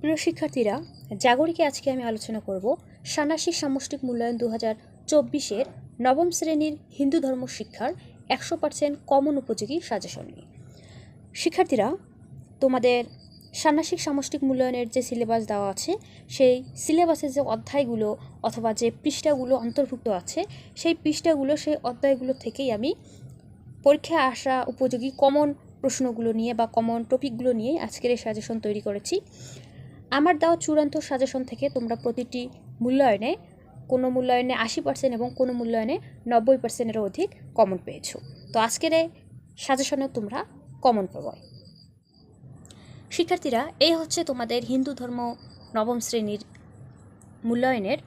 প্রিয় শিক্ষার্থীরা, জাগরিকে আজকে আমি আলোচনা করব ষান্মাসিক সামষ্টিক মূল্যায়ন দু হাজার চব্বিশের নবম শ্রেণির হিন্দু ধর্ম শিক্ষার একশো পার্সেন্ট কমন উপযোগী সাজেশন নিয়ে। শিক্ষার্থীরা, তোমাদের ষান্মাসিক সামষ্টিক মূল্যায়নের যে সিলেবাস দেওয়া আছে, সেই সিলেবাসের যে অধ্যায়গুলো অথবা যে পৃষ্ঠাগুলো অন্তর্ভুক্ত আছে, সেই পৃষ্ঠাগুলো, সেই অধ্যায়গুলো থেকেই আমি পরীক্ষায় আসা উপযোগী কমন প্রশ্নগুলো নিয়ে বা কমন টপিকগুলো নিয়ে আজকের এই সাজেশন তৈরি করেছি। আমার দেওয়া চূড়ান্ত সাজেশন থেকে তোমরা প্রতিটি মূল্যায়নে, কোনো মূল্যায়নে আশি পার্সেন্ট এবং কোনো মূল্যায়নে নব্বই পার্সেন্টেরও অধিক কমন পেয়েছ। তো আজকের এই সাজেশনে তোমরা কমন পাবো। শিক্ষার্থীরা, এই হচ্ছে তোমাদের হিন্দু ধর্ম নবম শ্রেণির মূল্যায়নের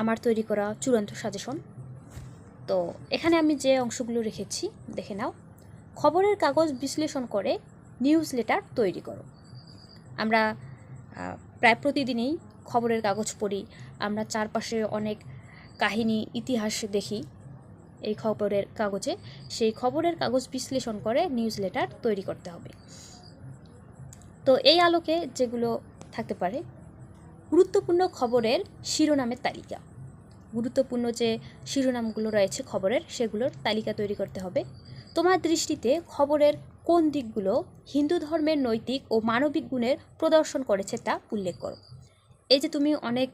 আমার তৈরি করা চূড়ান্ত সাজেশন তো এখানে আমি যে অংশগুলো রেখেছি, দেখে নাও। খবরের কাগজ বিশ্লেষণ করে নিউজ লেটার তৈরি করো। আমরা প্রায় প্রতিদিনই খবরের কাগজ পড়ি। আমরা চারপাশে অনেক কাহিনী, ইতিহাস দেখি এই খবরের কাগজে। সেই খবরের কাগজ বিশ্লেষণ করে নিউজ লেটার তৈরি করতে হবে। তো এই আলোকে যেগুলো থাকতে পারে, গুরুত্বপূর্ণ খবরের শিরোনামের তালিকা। গুরুত্বপূর্ণ যে শিরোনামগুলো রয়েছে খবরের, সেগুলোর তালিকা তৈরি করতে হবে। তোমার দৃষ্টিতে খবরের কোন দিকগুলো হিন্দু ধর্মের নৈতিক ও মানবিক গুণের প্রদর্শন করেছে তা উল্লেখ করো। এই যে তুমি অনেক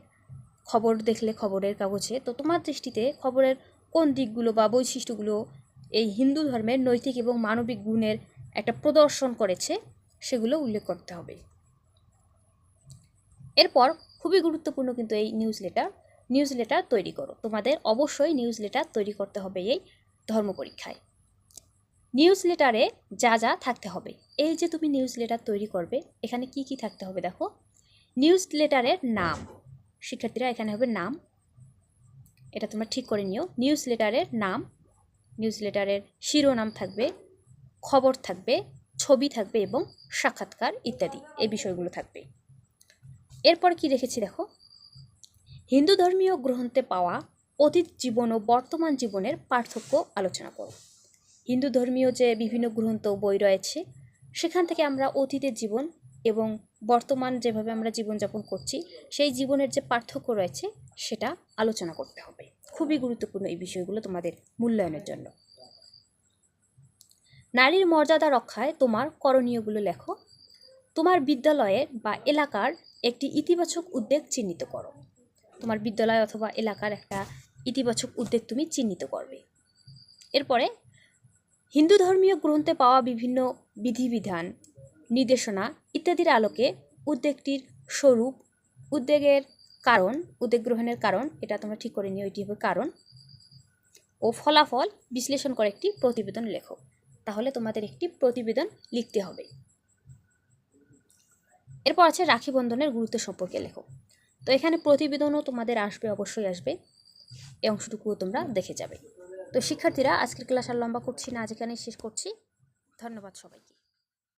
খবর দেখলে খবরের কাগজে, তো তোমার দৃষ্টিতে খবরের কোন দিকগুলো বা বৈশিষ্ট্যগুলো এই হিন্দু ধর্মের নৈতিক এবং মানবিক গুণের একটা প্রদর্শন করেছে সেগুলো উল্লেখ করতে হবে। এরপর খুবই গুরুত্বপূর্ণ কিন্তু এই নিউজ লেটার নিউজ লেটার তৈরি করো। তোমাদের অবশ্যই নিউজ লেটার তৈরি করতে হবে এই ধর্ম পরীক্ষায়। নিউজ লেটারে যা যা থাকতে হবে। এই যে তুমি নিউজ লেটার তৈরি করবে, এখানে কি কি থাকতে হবে দেখো? নিউজ লেটারের নাম। শিক্ষার্থীরা এখানে হবে নাম। এটা তোমরা ঠিক করে নিও। নিউজ লেটারের নাম। নিউজ লেটারের শিরোনাম থাকবে, খবর থাকবে, ছবি থাকবে এবং সাক্ষাৎকার ইত্যাদি। এই বিষয়গুলো থাকবে। এরপর কি রেখেছি দেখো? হিন্দু ধর্মীয় গ্রন্থে পাওয়া অতীত জীবন ও বর্তমান জীবনের পার্থক্য আলোচনা করো। হিন্দু ধর্মীয় যে বিভিন্ন গ্রন্থ বই রয়েছে, সেখান থেকে আমরা অতীতের জীবন এবং বর্তমান যেভাবে আমরা জীবনযাপন করছি, সেই জীবনের যে পার্থক্য রয়েছে, সেটা আলোচনা করতে হবে। খুবই গুরুত্বপূর্ণ এই বিষয়গুলো তোমাদের মূল্যায়নের জন্য। নারীর মর্যাদা রক্ষায় তোমার করণীয়গুলো লেখো। তোমার বিদ্যালয়ের বা এলাকার একটি ইতিবাচক উদ্যোগ চিহ্নিত করো। তোমার বিদ্যালয় অথবা এলাকার একটা ইতিবাচক উদ্যোগ তুমি চিহ্নিত করবে। এরপরে হিন্দু ধর্মীয় গ্রন্থে পাওয়া বিভিন্ন বিধিবিধান, নির্দেশনা ইত্যাদির আলোকে উদ্বেগটির স্বরূপ, উদ্বেগের কারণ, উদ্বেগ গ্রহণের কারণ, এটা তোমরা ঠিক করে নিও, এটি হবে কারণ ও ফলাফল বিশ্লেষণ করে একটি প্রতিবেদন লেখো। তাহলে তোমাদের একটি প্রতিবেদন লিখতে হবে। এরপর আছে রাখি বন্ধনের গুরুত্ব সম্পর্কে লেখো। তো এখানে প্রতিবেদনও তোমাদের আসবে, অবশ্যই আসবে। এই অংশটুকুও তোমরা দেখে যাবে। তো শিক্ষার্থীরা আজকের ক্লাস আর লম্বা করছি না আজ এখানেই শেষ করছি। ধন্যবাদ সবাইকে।